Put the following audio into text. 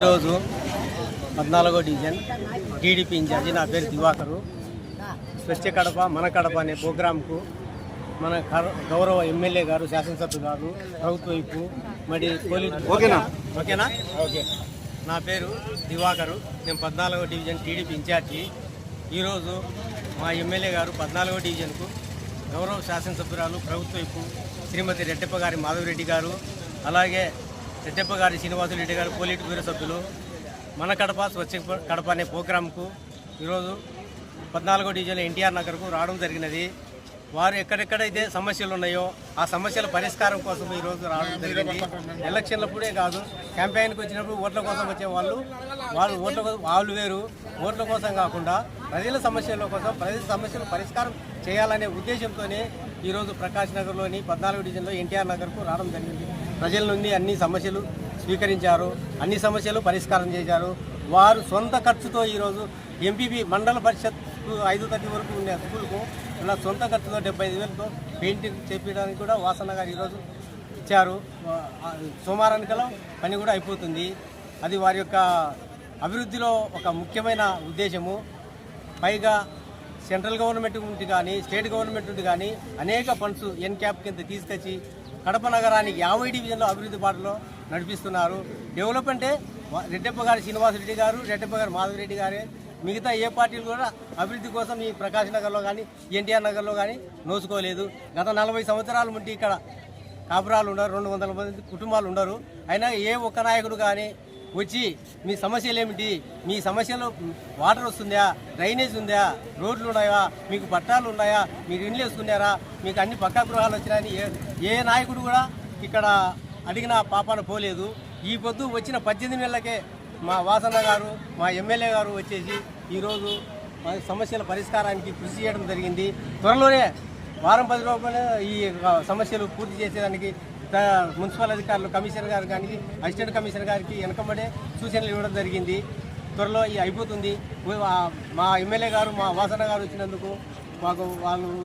ఈరోజు పద్నాలుగో division TDP incharge నా పేరు దివాకరు. స్వచ్ఛ కడప మన కడప అనే ప్రోగ్రాంకు మన గౌరవ ఎమ్మెల్యే గారు శాసనసభ్యులు గారు ప్రభుత్వ వైపు మరి పోలీసు ఓకేనా? ఓకేనా? ఓకే. నా పేరు దివాకరు. నేను పద్నాలుగో డివిజన్ టీడీపీ ఇన్ఛార్జి. ఈరోజు మా ఎమ్మెల్యే గారు పద్నాలుగో డివిజన్కు గౌరవ శాసనసభ్యురాలు ప్రభుత్వ వైపు శ్రీమతి రెడ్డప్ప గారి మాధవరెడ్డి గారు అలాగే రెడ్డప్ప గారి శ్రీనివాసులు గారు పోలీట్ బ్యూరో సభ్యులు. మన కడప స్వచ్ఛ కడప అనే ప్రోగ్రాంకు ఈరోజు పద్నాలుగో డివిజన్ ఎన్టీఆర్ నగర్కు రావడం జరిగినది. వారు ఎక్కడెక్కడైతే సమస్యలు ఉన్నాయో ఆ సమస్యల పరిష్కారం కోసం ఈరోజు రావడం జరిగింది. ఎలక్షన్లప్పుడే కాదు క్యాంపెయిన్కి వచ్చినప్పుడు ఓట్ల కోసం వచ్చే వాళ్ళు వాళ్ళు ఓట్ల కోసం వాళ్ళు వేరు. ఓట్ల కోసం కాకుండా ప్రజల సమస్యల కోసం ప్రజల సమస్యల పరిష్కారం చేయాలనే ఉద్దేశంతోనే ఈరోజు ప్రకాష్ నగర్లోని పద్నాలుగు డివిజన్లో ఎన్టీఆర్ నగర్కు రావడం జరిగింది. ప్రజల నుండి అన్ని సమస్యలు స్వీకరించారు అన్ని సమస్యలు పరిష్కారం చేశారు. వారు సొంత ఖర్చుతో ఈరోజు ఎంపీపీ మండల పరిషత్ ఐదు తరగతి వరకు ఉండే స్కూల్కు ఇలా సొంత ఖర్చుతో డెబ్బై ఐదు వేలతో పెయింటింగ్ చేపించడానికి కూడా వాసన గారు ఈరోజు ఇచ్చారు. ఆ, పని కూడా అయిపోతుంది. అది వారి యొక్క అభివృద్ధిలో ఒక ముఖ్యమైన ఉద్దేశము. పైగా సెంట్రల్ గవర్నమెంట్ నుండి కానీ స్టేట్ గవర్నమెంట్ నుండి కానీ అనేక ఫండ్స్ ఎన్ క్యాప్ కింద తీసుకొచ్చి కడప నగరానికి యాభై డివిజన్లో అభివృద్ధి బాటలో నడిపిస్తున్నారు. డెవలప్మెంటే వా- రెడ్డప్ప గారి శ్రీనివాసరెడ్డి గారు రెడ్డప్ప గారు మాధవరెడ్డి గారే. మిగతా ఏ పార్టీలు కూడా అభివృద్ధి కోసం ఈ ప్రకాష్ నగర్లో కానీ ఎన్టీఆర్ నగర్లో కానీ నోసుకోలేదు గత నలభై సంవత్సరాల నుండి ఇక్కడ కాపురాలు ఉండరు రెండు వందల మంది కుటుంబాలు ఉండరు. అయినా ఏ ఒక్క నాయకుడు కానీ వచ్చి మీ సమస్యలు ఏమిటి? మీ సమస్యలు వాటర్ వస్తుందా? డ్రైనేజ్ ఉందా? రోడ్లు ఉన్నాయా? మీకు పట్టాలు ఉన్నాయా? మీరు ఇండ్లు వేసుకున్నారా? మీకు అన్ని పక్కా గృహాలు వచ్చినాయని ఏ ఏ నాయకుడు కూడా ఇక్కడ అడిగిన పాపాన పోలేదు. ఈ పొద్దు వచ్చిన పద్దెనిమిది నెలలకే మా వాసన్న గారు మా ఎమ్మెల్యే గారు వచ్చేసి ఈరోజు సమస్యల పరిష్కారానికి కృషి చేయడం జరిగింది. త్వరలోనే వారం పది రోజుల్లో ఈ సమస్యలు పూర్తి చేసేదానికి మున్సిపల్ అధికారులు కమిషనర్ గారు కానీ అసిస్టెంట్ కమిషనర్ గారికి వెనకబడే సూచనలు ఇవ్వడం జరిగింది. త్వరలో అయిపోతుంది. మా ఎమ్మెల్యే గారు మా వాసన గారు వచ్చినందుకు మాకు వాళ్ళు